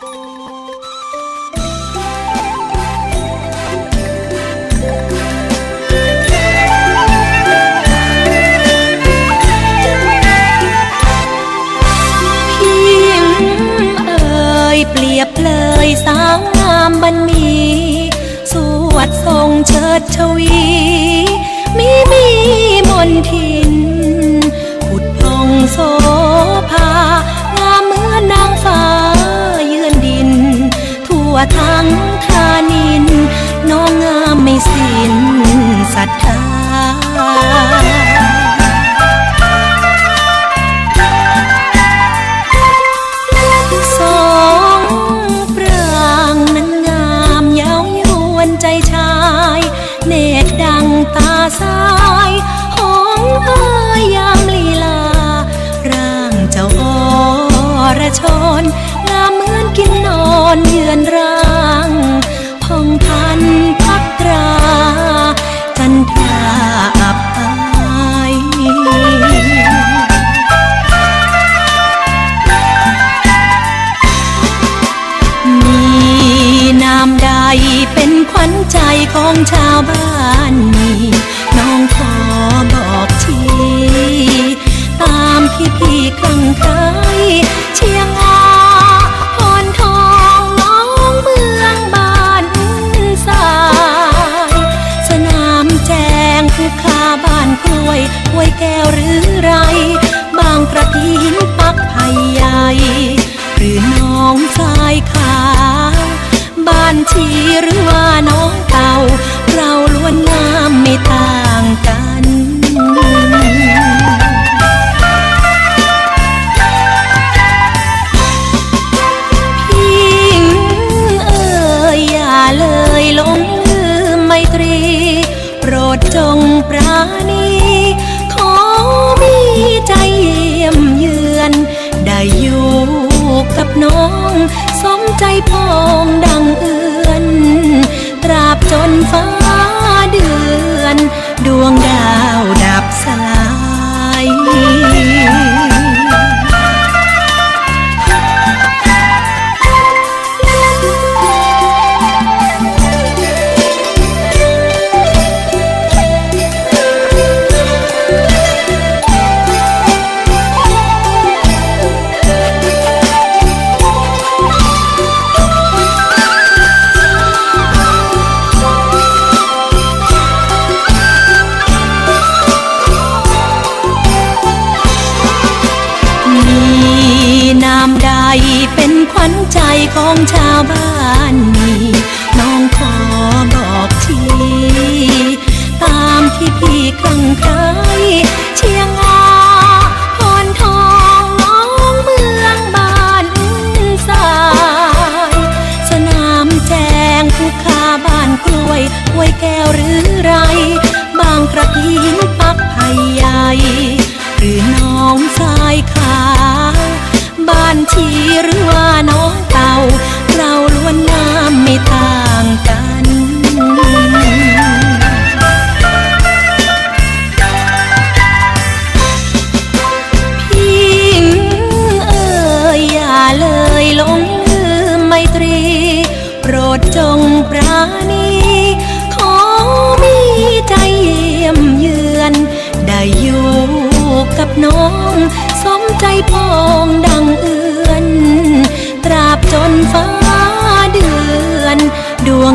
พิมพ์เอ่ยเปรียบเลยสาวงามบันมี สวดทรงเชิดชวี วทั้งทานิน น้องงามไม่สิ้นศรัทธาสองปรางนั้นงามเย้ายวนใจชาย เนตรดังตาซ้ายหองเอ้ยยามลีลา ร่างเจ้าอรชนงามเหมือนกินนอนเยือน วัญใจของชาวบ้านนี้น้องขอบอกที ตามที่พี่คลั่งไคล้เชียงอาพรทองน้องเมืองบ้านสาย สนามแจงภูคาบ้านกล้วยห้วยแก้วหรือไร บางประทินปักไผ่ใหญ่หรือน้องทรายขาวบ้านชีหรือ ปราณีขอมีใจเยี่ยมเยือน ได้อยู่กับน้อง สมใจพองดังเอือน ตราบจนฟ้าเดือน ดวงดาว ใจของชาวบ้านนี้น้องขอบอกที ตามที่พี่คลั่งไคล้เชียงอาพรทองน้องเมืองบ้านสาย สนามแจงภูคาบ้านกล้วยห้วยแก้วหรือไร บางกระทินปักไผ่ใหญ่หรือน้องทรายขาวบ้านชีหรือว่า ปราณีขอมีใจเยี่ยมเยือน ได้อยู่กับน้องสมใจพองดังเอือน ตราบจนฟ้าเดือน ดวง